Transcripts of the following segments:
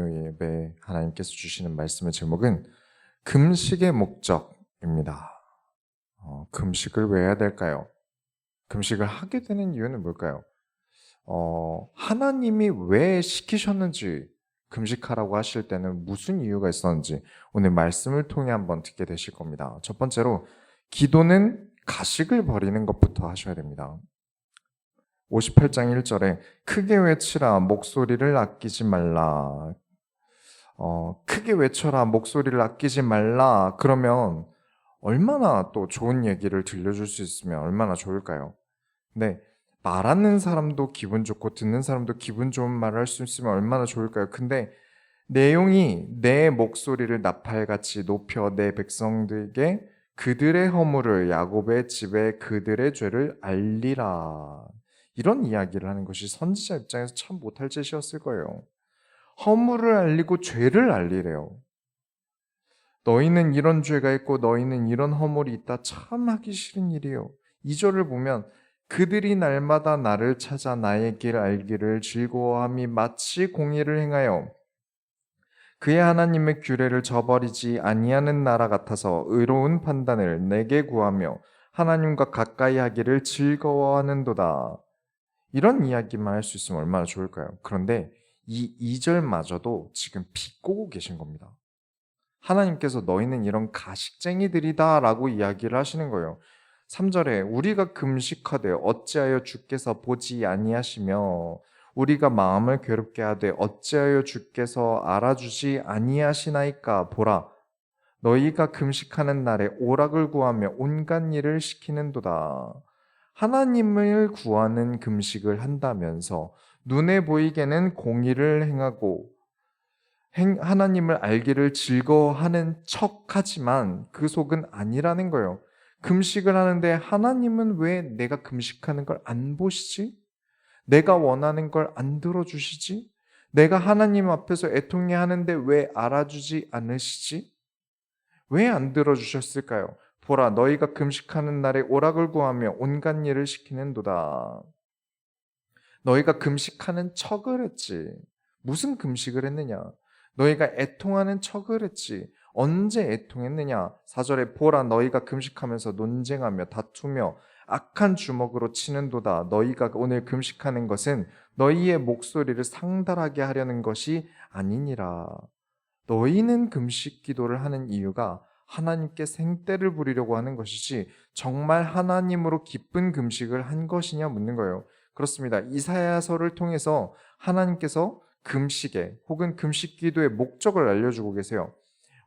금요 예배 하나님께서 주시는 말씀의 제목은 금식의 목적입니다. 어, 금식을 왜 해야 될까요? 금식을 하게 되는 이유는 뭘까요? 어, 하나님이 왜 시키셨는지 금식하라고 하실 때는 무슨 이유가 있었는지 오늘 말씀을 통해 한번 듣게 되실 겁니다. 첫 번째로 기도는 가식을 버리는 것부터 하셔야 됩니다. 58장 1절에 크게 외치라 목소리를 아끼지 말라. 어, 크게 외쳐라 목소리를 아끼지 말라. 그러면 얼마나 또 좋은 얘기를 들려줄 수 있으면 얼마나 좋을까요? 근데 말하는 사람도 기분 좋고 듣는 사람도 기분 좋은 말을 할 수 있으면 얼마나 좋을까요? 근데 내용이 내 목소리를 나팔같이 높여 내 백성들에게 그들의 허물을 야곱의 집에 그들의 죄를 알리라. 이런 이야기를 하는 것이 선지자 입장에서 참 못할 짓이었을 거예요. 허물을 알리고 죄를 알리래요. 너희는 이런 죄가 있고 너희는 이런 허물이 있다. 참 하기 싫은 일이에요. 이 절을 보면 그들이 날마다 나를 찾아 나의 길 알기를 즐거워함이 마치 공의를 행하여 그의 하나님의 규례를 저버리지 아니하는 나라 같아서 의로운 판단을 내게 구하며 하나님과 가까이 하기를 즐거워하는도다. 이런 이야기만 할 수 있으면 얼마나 좋을까요? 그런데 이 2절마저도 지금 비꼬고 계신 겁니다. 하나님께서 너희는 이런 가식쟁이들이다 라고 이야기를 하시는 거예요. 3절에 우리가 금식하되 어찌하여 주께서 보지 아니하시며 우리가 마음을 괴롭게 하되 어찌하여 주께서 알아주지 아니하시나이까 보라 너희가 금식하는 날에 오락을 구하며 온갖 일을 시키는도다. 하나님을 구하는 금식을 한다면서 눈에 보이게는 공의를 행하고 행, 하나님을 알기를 즐거워하는 척하지만 그 속은 아니라는 거예요. 금식을 하는데 하나님은 왜 내가 금식하는 걸 안 보시지? 내가 원하는 걸 안 들어주시지? 내가 하나님 앞에서 애통해 하는데 왜 알아주지 않으시지? 왜 안 들어주셨을까요? 보라, 너희가 금식하는 날에 오락을 구하며 온갖 일을 시키는도다. 너희가 금식하는 척을 했지. 무슨 금식을 했느냐? 너희가 애통하는 척을 했지. 언제 애통했느냐? 사절에 보라, 너희가 금식하면서 논쟁하며 다투며 악한 주먹으로 치는도다. 너희가 오늘 금식하는 것은 너희의 목소리를 상달하게 하려는 것이 아니니라. 너희는 금식 기도를 하는 이유가 하나님께 생떼를 부리려고 하는 것이지 정말 하나님으로 기쁜 금식을 한 것이냐 묻는 거예요. 그렇습니다. 이사야서를 통해서 하나님께서 금식의 혹은 금식 기도의 목적을 알려주고 계세요.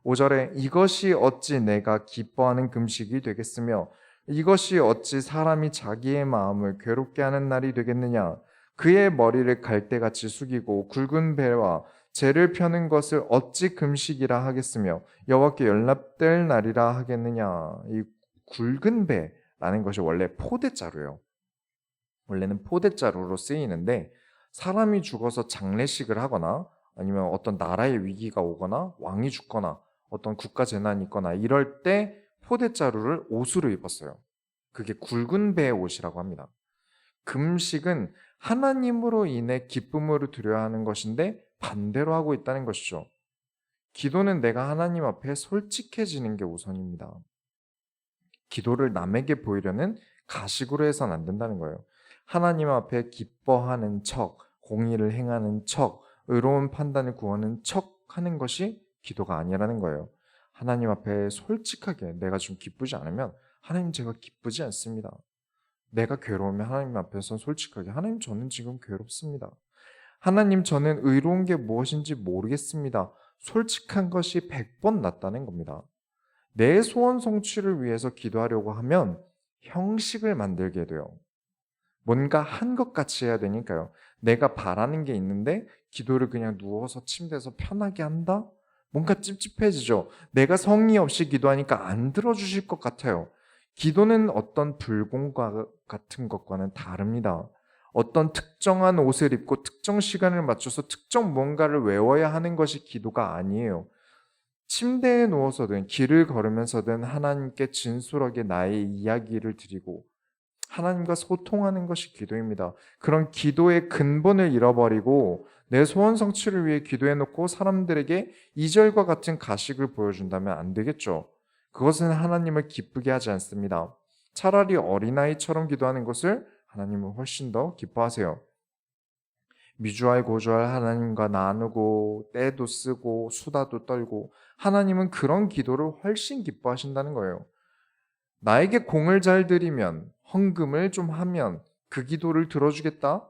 5절에 이것이 어찌 내가 기뻐하는 금식이 되겠으며 이것이 어찌 사람이 자기의 마음을 괴롭게 하는 날이 되겠느냐 그의 머리를 갈대같이 숙이고 굵은 배와 죄를 펴는 것을 어찌 금식이라 하겠으며 여호와께 연락될 날이라 하겠느냐 이 굵은 배라는 것이 원래 포대자루예요. 원래는 포대자루로 쓰이는데 사람이 죽어서 장례식을 하거나 아니면 어떤 나라의 위기가 오거나 왕이 죽거나 어떤 국가 재난이 있거나 이럴 때 포대자루를 옷으로 입었어요. 그게 굵은 배의 옷이라고 합니다. 금식은 하나님으로 인해 기쁨으로 드려야 하는 것인데 반대로 하고 있다는 것이죠. 기도는 내가 하나님 앞에 솔직해지는 게 우선입니다. 기도를 남에게 보이려는 가식으로 해서는 안 된다는 거예요. 하나님 앞에 기뻐하는 척, 공의를 행하는 척, 의로운 판단을 구하는 척 하는 것이 기도가 아니라는 거예요. 하나님 앞에 솔직하게 내가 좀 기쁘지 않으면 하나님 제가 기쁘지 않습니다. 내가 괴로우면 하나님 앞에서 솔직하게 하나님 저는 지금 괴롭습니다. 하나님 저는 의로운 게 무엇인지 모르겠습니다. 솔직한 것이 100번 낫다는 겁니다. 내 소원 성취를 위해서 기도하려고 하면 형식을 만들게 돼요. 뭔가 한 것 같이 해야 되니까요. 내가 바라는 게 있는데 기도를 그냥 누워서 침대에서 편하게 한다? 뭔가 찝찝해지죠. 내가 성의 없이 기도하니까 안 들어주실 것 같아요. 기도는 어떤 불공과 같은 것과는 다릅니다. 어떤 특정한 옷을 입고 특정 시간을 맞춰서 특정 뭔가를 외워야 하는 것이 기도가 아니에요. 침대에 누워서든 길을 걸으면서든 하나님께 진솔하게 나의 이야기를 드리고 하나님과 소통하는 것이 기도입니다. 그런 기도의 근본을 잃어버리고 내 소원 성취를 위해 기도해 놓고 사람들에게 이절과 같은 가식을 보여준다면 안 되겠죠. 그것은 하나님을 기쁘게 하지 않습니다. 차라리 어린아이처럼 기도하는 것을 하나님은 훨씬 더 기뻐하세요. 미주알 고주알 하나님과 나누고 때도 쓰고 수다도 떨고 하나님은 그런 기도를 훨씬 기뻐하신다는 거예요. 나에게 공을 잘 들이면 헌금을 좀 하면 그 기도를 들어주겠다?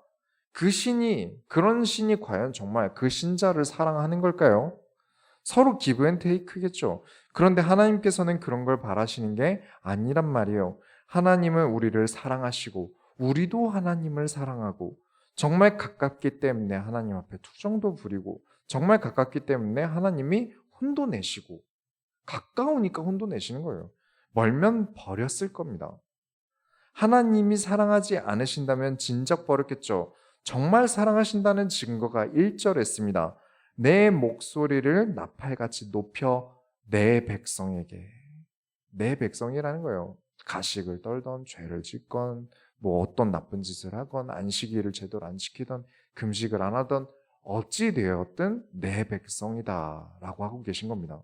그 신이 그런 신이 과연 정말 그 신자를 사랑하는 걸까요? 서로 기브 앤 테이크겠죠. 그런데 하나님께서는 그런 걸 바라시는 게 아니란 말이에요. 하나님은 우리를 사랑하시고 우리도 하나님을 사랑하고 정말 가깝기 때문에 하나님 앞에 투정도 부리고 정말 가깝기 때문에 하나님이 혼도 내시고 가까우니까 혼도 내시는 거예요. 멀면 버렸을 겁니다. 하나님이 사랑하지 않으신다면 진작 버렸겠죠. 정말 사랑하신다는 증거가 1절에 있습니다. 내 목소리를 나팔같이 높여 내 백성에게 내 백성이라는 거예요. 가식을 떨던 죄를 짓건 뭐 어떤 나쁜 짓을 하건 안식일을 제대로 안 지키던 금식을 안 하던 어찌 되었든 내 백성이다 라고 하고 계신 겁니다.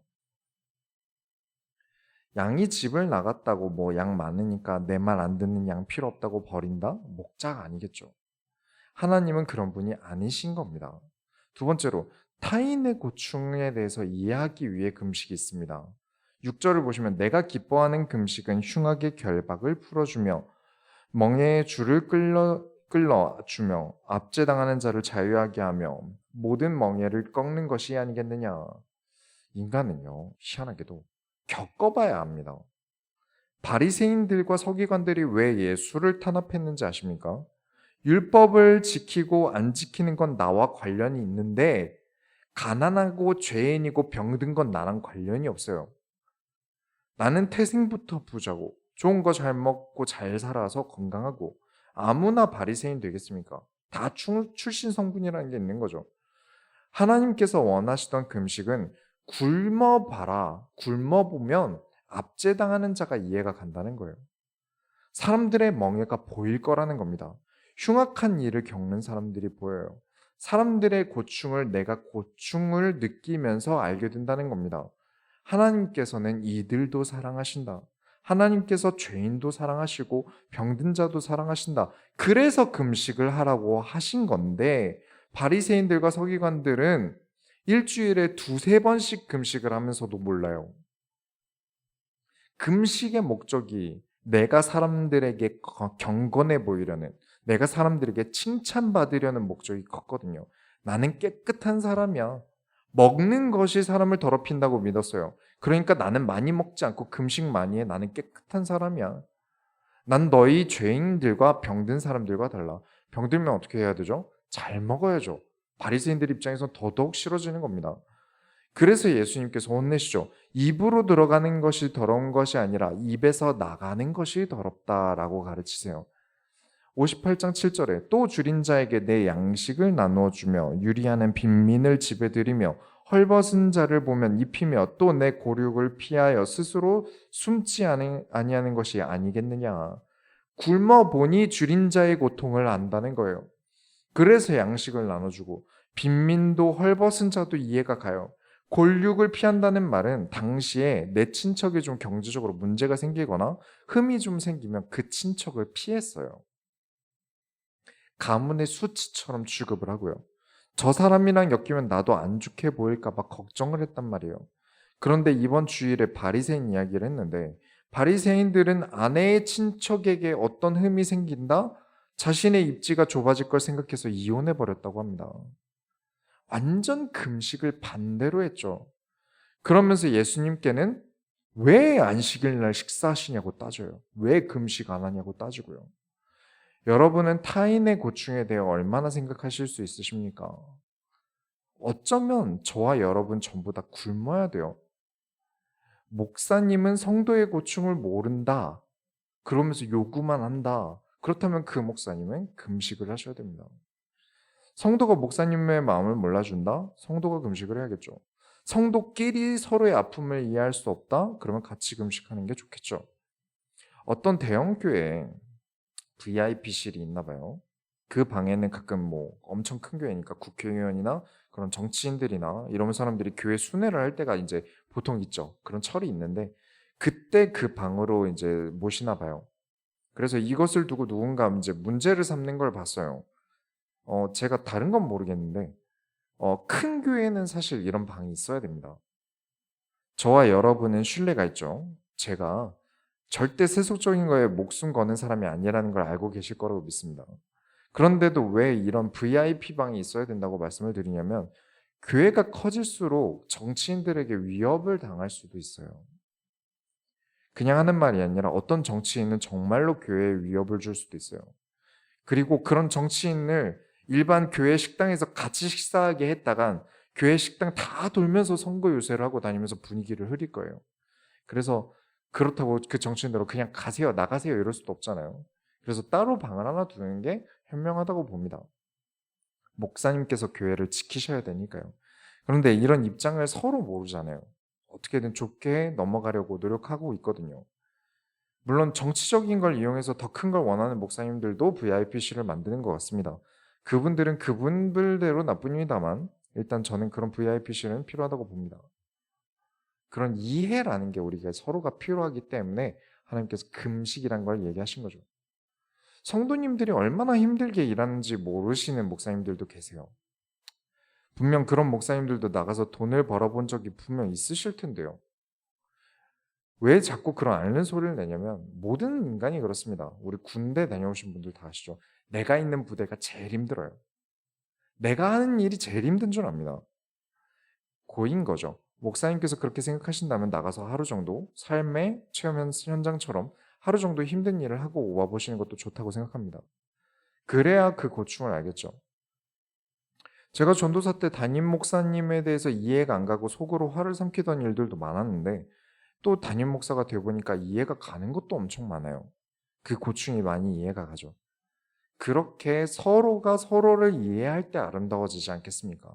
양이 집을 나갔다고 뭐 양 많으니까 내 말 안 듣는 양 필요 없다고 버린다? 목자가 아니겠죠. 하나님은 그런 분이 아니신 겁니다. 두 번째로 타인의 고충에 대해서 이해하기 위해 금식이 있습니다. 6절을 보시면 내가 기뻐하는 금식은 흉악의 결박을 풀어주며 멍에의 줄을 끌러 끌러 주며 압제당하는 자를 자유하게 하며 모든 멍에를 꺾는 것이 아니겠느냐. 인간은요 희한하게도 겪어봐야 합니다. 바리새인들과 서기관들이 왜 예수를 탄압했는지 아십니까? 율법을 지키고 안 지키는 건 나와 관련이 있는데 가난하고 죄인이고 병든 건 나랑 관련이 없어요. 나는 태생부터 부자고 좋은 거 잘 먹고 잘 살아서 건강하고 아무나 바리새인 되겠습니까? 다 출신 성분이라는 게 있는 거죠. 하나님께서 원하시던 금식은 굶어 봐라. 굶어 보면 압제당하는 자가 이해가 간다는 거예요. 사람들의 멍해가 보일 거라는 겁니다. 흉악한 일을 겪는 사람들이 보여요. 사람들의 고충을 내가 고충을 느끼면서 알게 된다는 겁니다. 하나님께서는 이들도 사랑하신다. 하나님께서 죄인도 사랑하시고 병든 자도 사랑하신다. 그래서 금식을 하라고 하신 건데 바리새인들과 서기관들은 일주일에 두세 번씩 금식을 하면서도 몰라요. 금식의 목적이 내가 사람들에게 경건해 보이려는 내가 사람들에게 칭찬받으려는 목적이 컸거든요. 나는 깨끗한 사람이야. 먹는 것이 사람을 더럽힌다고 믿었어요. 그러니까 나는 많이 먹지 않고 금식 많이 해. 나는 깨끗한 사람이야. 난 너희 죄인들과 병든 사람들과 달라. 병들면 어떻게 해야 되죠? 잘 먹어야죠. 바리새인들 입장에서 더더욱 싫어지는 겁니다. 그래서 예수님께서 혼내시죠. 입으로 들어가는 것이 더러운 것이 아니라 입에서 나가는 것이 더럽다라고 가르치세요. 58장 7절에 또 줄인 자에게 내 양식을 나누어 주며 유리하는 빈민을 집에 들이며 헐벗은 자를 보면 입히며 또 내 고륙을 피하여 스스로 숨지 아니하는 것이 아니겠느냐. 굶어 보니 줄인 자의 고통을 안다는 거예요. 그래서 양식을 나눠주고 빈민도 헐벗은 자도 이해가 가요. 골육을 피한다는 말은 당시에 내 친척이 좀 경제적으로 문제가 생기거나 흠이 좀 생기면 그 친척을 피했어요. 가문의 수치처럼 취급을 하고요. 저 사람이랑 엮이면 나도 안 좋게 보일까봐 걱정을 했단 말이에요. 그런데 이번 주일에 바리새인 이야기를 했는데 바리새인들은 아내의 친척에게 어떤 흠이 생긴다? 자신의 입지가 좁아질 걸 생각해서 이혼해 버렸다고 합니다. 완전 금식을 반대로 했죠. 그러면서 예수님께는 왜 안식일 날 식사하시냐고 따져요. 왜 금식 안 하냐고 따지고요. 여러분은 타인의 고충에 대해 얼마나 생각하실 수 있으십니까? 어쩌면 저와 여러분 전부 다 굶어야 돼요. 목사님은 성도의 고충을 모른다. 그러면서 요구만 한다. 그렇다면 그 목사님은 금식을 하셔야 됩니다. 성도가 목사님의 마음을 몰라준다? 성도가 금식을 해야겠죠. 성도끼리 서로의 아픔을 이해할 수 없다? 그러면 같이 금식하는 게 좋겠죠. 어떤 대형 교회에 VIP실이 있나 봐요. 그 방에는 가끔 뭐 엄청 큰 교회니까 국회의원이나 그런 정치인들이나 이런 사람들이 교회 순회를 할 때가 이제 보통 있죠. 그런 철이 있는데 그때 그 방으로 이제 모시나 봐요. 그래서 이것을 두고 누군가 이제 문제를 삼는 걸 봤어요. 어, 제가 다른 건 모르겠는데 어, 큰 교회는 사실 이런 방이 있어야 됩니다. 저와 여러분은 신뢰가 있죠. 제가 절대 세속적인 거에 목숨 거는 사람이 아니라는 걸 알고 계실 거라고 믿습니다. 그런데도 왜 이런 VIP 방이 있어야 된다고 말씀을 드리냐면 교회가 커질수록 정치인들에게 위협을 당할 수도 있어요. 그냥 하는 말이 아니라 어떤 정치인은 정말로 교회에 위협을 줄 수도 있어요. 그리고 그런 정치인을 일반 교회 식당에서 같이 식사하게 했다간 교회 식당 다 돌면서 선거 요새를 하고 다니면서 분위기를 흐릴 거예요. 그래서 그렇다고 그 정치인대로 그냥 가세요, 나가세요 이럴 수도 없잖아요. 그래서 따로 방을 하나 두는 게 현명하다고 봅니다. 목사님께서 교회를 지키셔야 되니까요. 그런데 이런 입장을 서로 모르잖아요. 어떻게든 좋게 넘어가려고 노력하고 있거든요. 물론 정치적인 걸 이용해서 더 큰 걸 원하는 목사님들도 VIP실을 만드는 것 같습니다. 그분들은 그분들대로 나쁩니다만 일단 저는 그런 VIP실은 필요하다고 봅니다. 그런 이해라는 게 우리가 서로가 필요하기 때문에 하나님께서 금식이란 걸 얘기하신 거죠. 성도님들이 얼마나 힘들게 일하는지 모르시는 목사님들도 계세요. 분명 그런 목사님들도 나가서 돈을 벌어본 적이 분명 있으실 텐데요. 왜 자꾸 그런 앓는 소리를 내냐면 모든 인간이 그렇습니다. 우리 군대 다녀오신 분들 다 아시죠? 내가 있는 부대가 제일 힘들어요. 내가 하는 일이 제일 힘든 줄 압니다. 고인 거죠. 목사님께서 그렇게 생각하신다면 나가서 하루 정도 삶의 체험 현장처럼 하루 정도 힘든 일을 하고 와보시는 것도 좋다고 생각합니다. 그래야 그 고충을 알겠죠. 제가 전도사 때 담임 목사님에 대해서 이해가 안 가고 속으로 화를 삼키던 일들도 많았는데 또 담임 목사가 되어 보니까 이해가 가는 것도 엄청 많아요. 그 고충이 많이 이해가 가죠. 그렇게 서로가 서로를 이해할 때 아름다워지지 않겠습니까?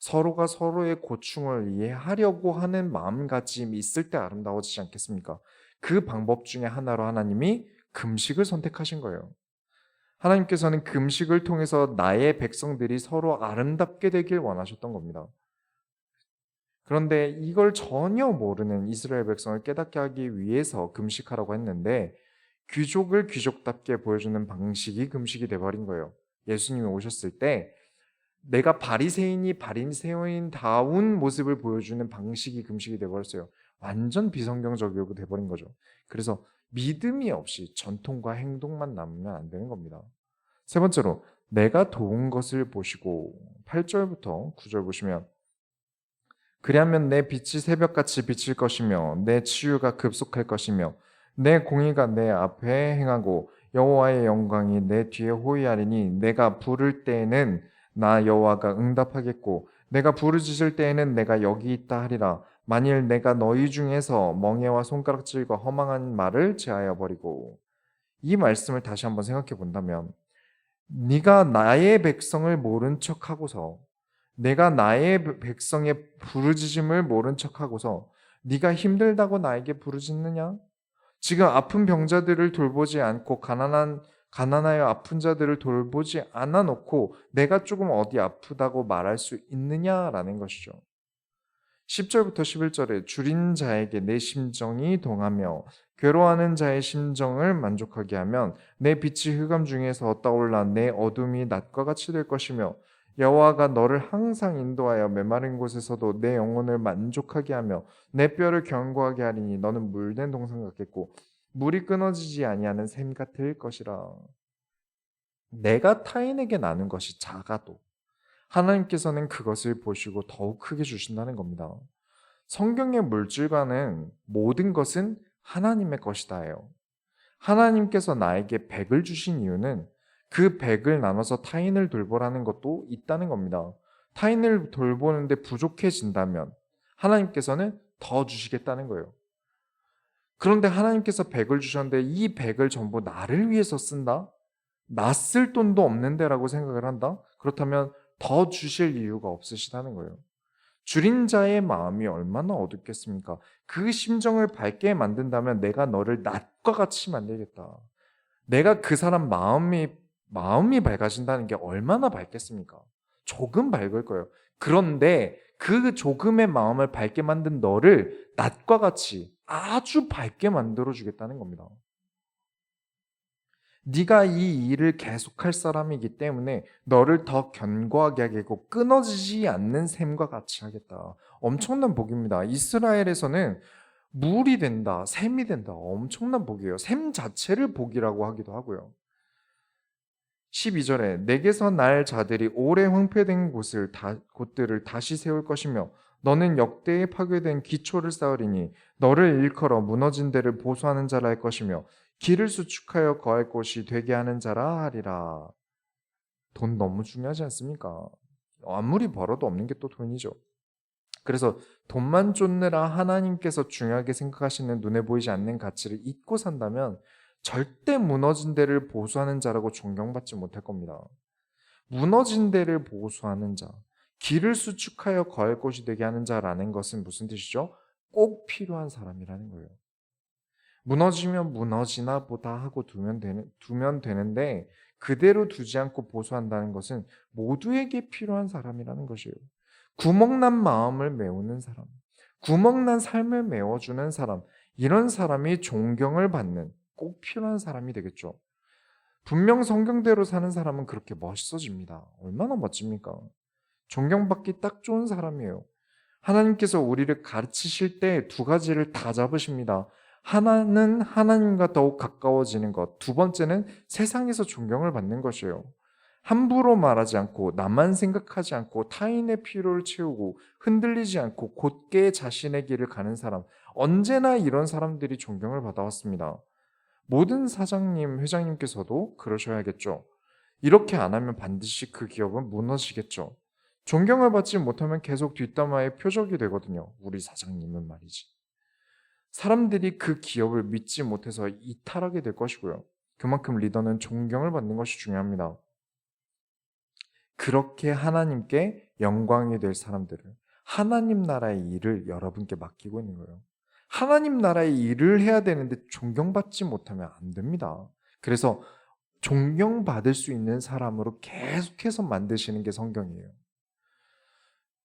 서로가 서로의 고충을 이해하려고 하는 마음가짐이 있을 때 아름다워지지 않겠습니까? 그 방법 중에 하나로 하나님이 금식을 선택하신 거예요. 하나님께서는 금식을 통해서 나의 백성들이 서로 아름답게 되길 원하셨던 겁니다. 그런데 이걸 전혀 모르는 이스라엘 백성을 깨닫게 하기 위해서 금식하라고 했는데 귀족을 귀족답게 보여주는 방식이 금식이 돼버린 거예요. 예수님이 오셨을 때 내가 바리새인이 바리새인다운 모습을 보여주는 방식이 금식이 돼버렸어요. 완전 비성경적이고 돼버린 거죠. 그래서 믿음이 없이 전통과 행동만 남으면 안 되는 겁니다. 세 번째로 내가 도운 것을 보시고 8절부터 9절 보시면 그리하면 내 빛이 새벽같이 비칠 것이며 내 치유가 급속할 것이며 내 공의가 내 앞에 행하고 여호와의 영광이 내 뒤에 호위하리니 내가 부를 때에는 나 여호와가 응답하겠고 내가 부르짖을 때에는 내가 여기 있다 하리라. 만일 내가 너희 중에서 멍에와 손가락질과 허망한 말을 제하여 버리고 이 말씀을 다시 한번 생각해 본다면 네가 나의 백성을 모른 척하고서 내가 나의 백성의 부르짖음을 모른 척하고서 네가 힘들다고 나에게 부르짖느냐? 지금 아픈 병자들을 돌보지 않고 가난한 가난하여 아픈 자들을 돌보지 않아 놓고 내가 조금 어디 아프다고 말할 수 있느냐라는 것이죠. 10절부터 11절에 줄인 자에게 내 심정이 동하며 괴로워하는 자의 심정을 만족하게 하면 내 빛이 흑암 중에서 떠올라 내 어둠이 낮과 같이 될 것이며 여호와가 너를 항상 인도하여 메마른 곳에서도 내 영혼을 만족하게 하며 내 뼈를 견고하게 하리니 너는 물된 동상 같겠고 물이 끊어지지 아니하는 샘 같을 것이라. 내가 타인에게 나눈 것이 작아도 하나님께서는 그것을 보시고 더욱 크게 주신다는 겁니다. 성경의 물질과는 모든 것은 하나님의 것이다예요. 하나님께서 나에게 백을 주신 이유는 그 백을 나눠서 타인을 돌보라는 것도 있다는 겁니다. 타인을 돌보는데 부족해진다면 하나님께서는 더 주시겠다는 거예요. 그런데 하나님께서 백을 주셨는데 이 백을 전부 나를 위해서 쓴다? 나쓸 돈도 없는데라고 생각을 한다? 그렇다면 더 주실 이유가 없으시다는 거예요. 줄인 자의 마음이 얼마나 어둡겠습니까? 그 심정을 밝게 만든다면 내가 너를 낫과 같이 만들겠다. 내가 그 사람 마음이 마음이 밝아진다는 게 얼마나 밝겠습니까? 조금 밝을 거예요. 그런데 그 조금의 마음을 밝게 만든 너를 낮과 같이 아주 밝게 만들어 주겠다는 겁니다. 네가 이 일을 계속할 사람이기 때문에 너를 더 견고하게 하겠고 끊어지지 않는 샘과 같이 하겠다. 엄청난 복입니다. 이스라엘에서는 물이 된다, 샘이 된다. 엄청난 복이에요. 샘 자체를 복이라고 하기도 하고요. 12절에 내게서 날 자들이 오래 황폐된 곳을 다, 곳들을 다시 세울 것이며 너는 역대에 파괴된 기초를 쌓으리니 너를 일컬어 무너진 데를 보수하는 자라 할 것이며 길을 수축하여 거할 곳이 되게 하는 자라 하리라. 돈 너무 중요하지 않습니까? 아무리 벌어도 없는 게 또 돈이죠. 그래서 돈만 쫓느라 하나님께서 중요하게 생각하시는 눈에 보이지 않는 가치를 잊고 산다면 절대 무너진 데를 보수하는 자라고 존경받지 못할 겁니다. 무너진 데를 보수하는 자, 길을 수축하여 거할 곳이 되게 하는 자라는 것은 무슨 뜻이죠? 꼭 필요한 사람이라는 거예요. 무너지면 무너지나 보다 하고 두면, 되는, 두면 되는데 그대로 두지 않고 보수한다는 것은 모두에게 필요한 사람이라는 것이에요. 구멍난 마음을 메우는 사람, 구멍난 삶을 메워주는 사람, 이런 사람이 존경을 받는 꼭 필요한 사람이 되겠죠. 분명 성경대로 사는 사람은 그렇게 멋있어집니다. 얼마나 멋집니까? 존경받기 딱 좋은 사람이에요. 하나님께서 우리를 가르치실 때 두 가지를 다 잡으십니다. 하나는 하나님과 더욱 가까워지는 것. 두 번째는 세상에서 존경을 받는 것이에요. 함부로 말하지 않고 나만 생각하지 않고 타인의 필요를 채우고 흔들리지 않고 곧게 자신의 길을 가는 사람. 언제나 이런 사람들이 존경을 받아왔습니다. 모든 사장님, 회장님께서도 그러셔야겠죠. 이렇게 안 하면 반드시 그 기업은 무너지겠죠. 존경을 받지 못하면 계속 뒷담화의 표적이 되거든요. 우리 사장님은 말이지. 사람들이 그 기업을 믿지 못해서 이탈하게 될 것이고요. 그만큼 리더는 존경을 받는 것이 중요합니다. 그렇게 하나님께 영광이 될 사람들을 하나님 나라의 일을 여러분께 맡기고 있는 거예요. 하나님 나라의 일을 해야 되는데 존경받지 못하면 안 됩니다. 그래서 존경받을 수 있는 사람으로 계속해서 만드시는 게 성경이에요.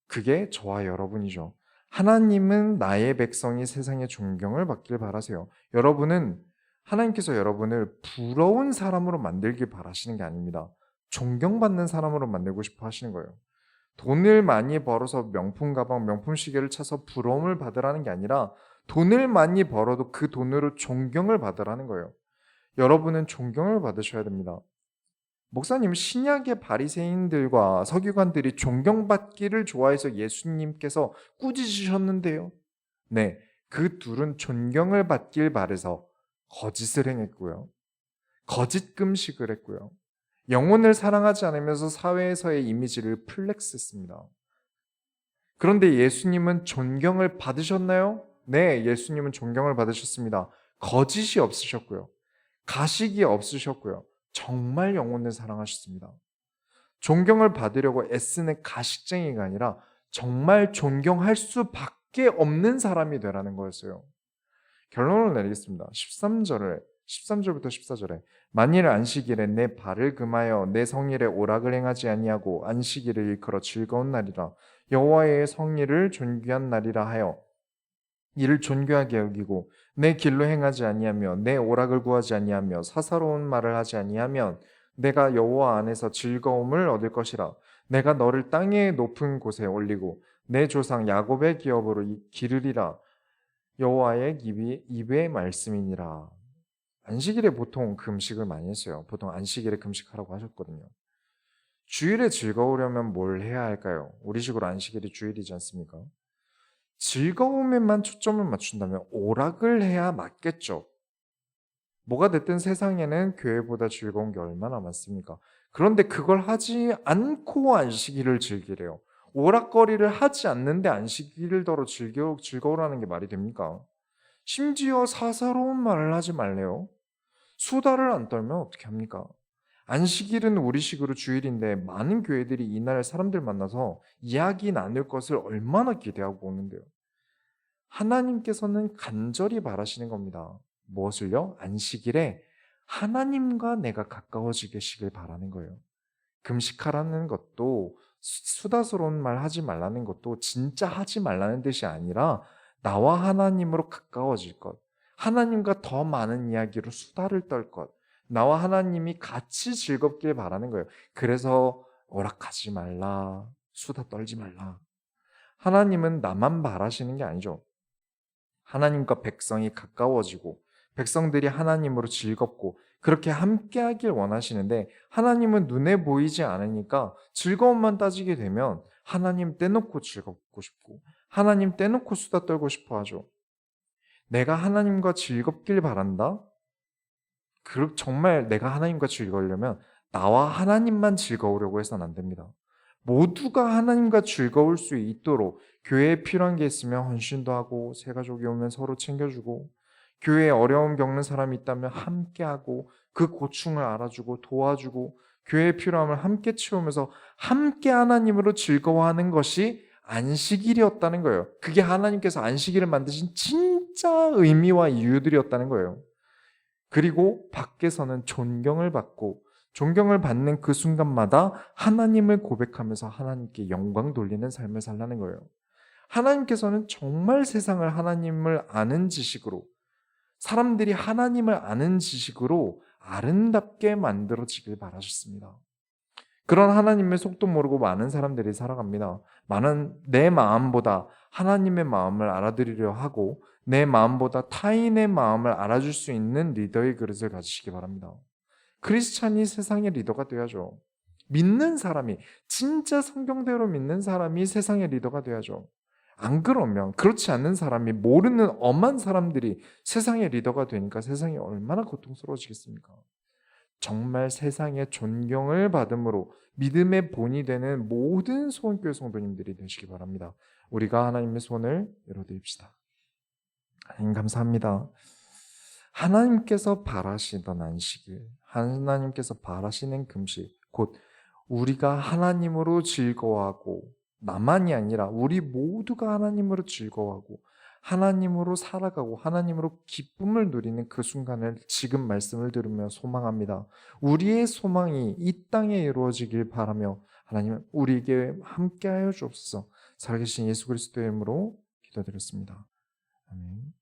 그게 저와 여러분이죠. 하나님은 나의 백성이 세상에 존경을 받길 바라세요. 여러분은 하나님께서 여러분을 부러운 사람으로 만들길 바라시는 게 아닙니다. 존경받는 사람으로 만들고 싶어 하시는 거예요. 돈을 많이 벌어서 명품 가방, 명품 시계를 차서 부러움을 받으라는 게 아니라 돈을 많이 벌어도 그 돈으로 존경을 받으라는 거예요. 여러분은 존경을 받으셔야 됩니다. 목사님 신약의 바리새인들과 서기관들이 존경받기를 좋아해서 예수님께서 꾸짖으셨는데요. 네, 그 둘은 존경을 받길 바래서 거짓을 행했고요. 거짓 금식을 했고요. 영혼을 사랑하지 않으면서 사회에서의 이미지를 플렉스했습니다. 그런데 예수님은 존경을 받으셨나요? 네, 예수님은 존경을 받으셨습니다. 거짓이 없으셨고요. 가식이 없으셨고요. 정말 영혼을 사랑하셨습니다. 존경을 받으려고 애쓰는 가식쟁이가 아니라 정말 존경할 수밖에 없는 사람이 되라는 거였어요. 결론을 내리겠습니다. 13절을 13절부터 14절에 만일 안식일에 내 발을 금하여 내 성일에 오락을 행하지 아니하고 안식일을 일컬어 즐거운 날이라 여호와의 성일을 존귀한 날이라 하여 이를 존귀하게 여기고 내 길로 행하지 아니하며 내 오락을 구하지 아니하며 사사로운 말을 하지 아니하면 내가 여호와 안에서 즐거움을 얻을 것이라. 내가 너를 땅의 높은 곳에 올리고 내 조상 야곱의 기업으로 기르리라. 여호와의 입이, 입의 말씀이니라. 안식일에 보통 금식을 많이 했어요. 보통 안식일에 금식하라고 하셨거든요. 주일에 즐거우려면 뭘 해야 할까요? 우리식으로 안식일이 주일이지 않습니까? 즐거움에만 초점을 맞춘다면 오락을 해야 맞겠죠. 뭐가 됐든 세상에는 교회보다 즐거운 게 얼마나 많습니까? 그런데 그걸 하지 않고 안식일을 즐기래요. 오락거리를 하지 않는데 안식일을 더러 즐겨, 즐거우라는 게 말이 됩니까? 심지어 사사로운 말을 하지 말래요. 수다를 안 떨면 어떻게 합니까? 안식일은 우리식으로 주일인데 많은 교회들이 이날 사람들 만나서 이야기 나눌 것을 얼마나 기대하고 오는데요. 하나님께서는 간절히 바라시는 겁니다. 무엇을요? 안식일에 하나님과 내가 가까워지시길 바라는 거예요. 금식하라는 것도 수- 수다스러운 말 하지 말라는 것도 진짜 하지 말라는 뜻이 아니라 나와 하나님으로 가까워질 것, 하나님과 더 많은 이야기로 수다를 떨 것, 나와 하나님이 같이 즐겁길 바라는 거예요. 그래서 오락하지 말라, 수다 떨지 말라. 하나님은 나만 바라시는 게 아니죠. 하나님과 백성이 가까워지고 백성들이 하나님으로 즐겁고 그렇게 함께 하길 원하시는데 하나님은 눈에 보이지 않으니까 즐거움만 따지게 되면 하나님 떼놓고 즐겁고 싶고 하나님 떼놓고 수다 떨고 싶어 하죠. 내가 하나님과 즐겁길 바란다? 그 정말 내가 하나님과 즐거우려면 나와 하나님만 즐거우려고 해서는 안 됩니다. 모두가 하나님과 즐거울 수 있도록 교회에 필요한 게 있으면 헌신도 하고 새 가족이 오면 서로 챙겨주고 교회에 어려움 겪는 사람이 있다면 함께하고 그 고충을 알아주고 도와주고 교회의 필요함을 함께 채우면서 함께 하나님으로 즐거워하는 것이 안식일이었다는 거예요. 그게 하나님께서 안식일을 만드신 진짜 의미와 이유들이었다는 거예요. 그리고 밖에서는 존경을 받고 존경을 받는 그 순간마다 하나님을 고백하면서 하나님께 영광 돌리는 삶을 살라는 거예요. 하나님께서는 정말 세상을 하나님을 아는 지식으로 사람들이 하나님을 아는 지식으로 아름답게 만들어지길 바라셨습니다. 그런 하나님의 속도 모르고 많은 사람들이 살아갑니다. 많은 내 마음보다 하나님의 마음을 알아들으려 하고 내 마음보다 타인의 마음을 알아줄 수 있는 리더의 그릇을 가지시기 바랍니다. 크리스찬이 세상의 리더가 되어야죠. 믿는 사람이 진짜 성경대로 믿는 사람이 세상의 리더가 되어야죠. 안 그러면 그렇지 않는 사람이 모르는 엄한 사람들이 세상의 리더가 되니까 세상이 얼마나 고통스러워지겠습니까? 정말 세상의 존경을 받음으로 믿음의 본이 되는 모든 소원교회 성도님들이 되시기 바랍니다. 우리가 하나님의 손을 열어드립시다. 하나님 감사합니다. 하나님께서 바라시던 안식일, 하나님께서 바라시는 금식, 곧 우리가 하나님으로 즐거워하고 나만이 아니라 우리 모두가 하나님으로 즐거워하고 하나님으로 살아가고 하나님으로 기쁨을 누리는 그 순간을 지금 말씀을 들으며 소망합니다. 우리의 소망이 이 땅에 이루어지길 바라며 하나님 우리에게 함께하여 주옵소서. 살아계신 예수 그리스도의 이름으로 기도드렸습니다. 아멘.